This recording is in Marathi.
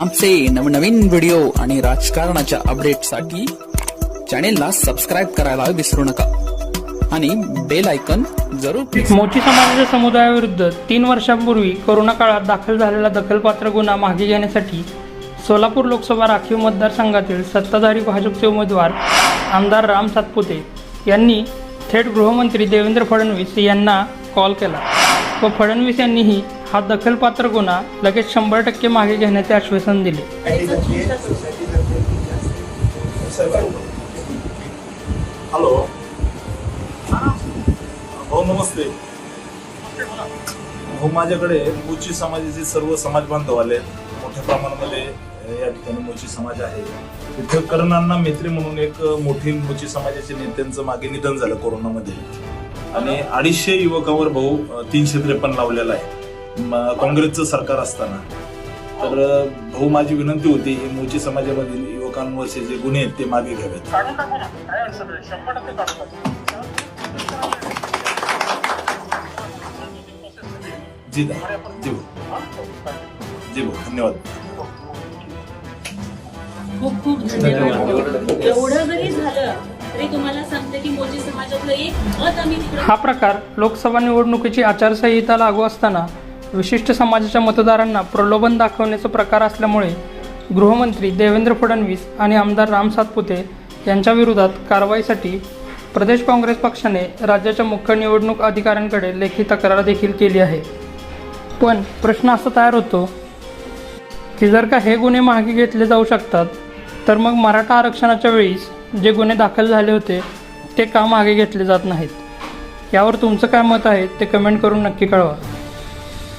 आमचे नवनवीन व्हिडिओ आणि राजकारणाच्या अपडेटसाठी चॅनेलला सबस्क्राईब करायला विसरू नका. आणि बेल आयकन जरूर मोची समाजाच्या समुदायाविरुद्ध तीन वर्षांपूर्वी कोरोना काळात दाखल झालेला दखलपात्र गुन्हा मागे घेण्यासाठी सोलापूर लोकसभा राखीव मतदारसंघातील सत्ताधारी भाजपचे उमेदवार आमदार राम सातपुते यांनी थेट गृहमंत्री देवेंद्र फडणवीस यांना कॉल केला व फडणवीस यांनीही हा दखलपात्र गुन्हा लगेच शंभर टक्के मागे घेण्याचे आश्वासन दिले. हॅलो. हो नमस्ते. हो माझ्याकडे मोची समाजाचे सर्व समाज बांधव आले. मोठ्या प्रमाणामध्ये या ठिकाणी मोची समाज आहे. तिथं कर्णांना मैत्री म्हणून एक मोठी मोची समाजाचे नेत्यांचं मागे निधन झालं कोरोनामध्ये. आणि अडीचशे युवकांवर भाऊ तीनशे त्रेपन्न लावलेला आहे. काँग्रेसचं सरकार असताना. तर भाऊ माझी विनंती होती हे मोची समाजामधील युवकांवरचे जे गुन्हे आहेत ते मागे घ्यावेत. जी दा जी भाऊ. जी भाऊ धन्यवाद. खूप खूप धन्यवाद. एवढं जरी झालं तरी तुम्हाला सांगते की मोजी समाजातलं एक मत आम्ही हा प्रकार लोकसभा निवडणुकीची आचारसंहिता लागू असताना विशिष्ट समाजाच्या मतदारांना प्रलोभन दाखवण्याचा प्रकार असल्यामुळे गृहमंत्री देवेंद्र फडणवीस आणि आमदार राम सातपुते यांच्या विरोधात कारवाईसाठी प्रदेश काँग्रेस पक्षाने राज्याच्या मुख्य निवडणूक अधिकाऱ्यांकडे लेखी तक्रार देखील केली आहे. पण प्रश्न असा तयार होतो की जर का हे गुन्हे मागे घेतले जाऊ शकतात तर मग मराठा आरक्षणाच्या वेळीस जे गुन्हे दाखल झाले होते ते का मागे घेतले जात नाहीत? यावर तुमचं काय मत आहे ते कमेंट करून नक्की कळवा.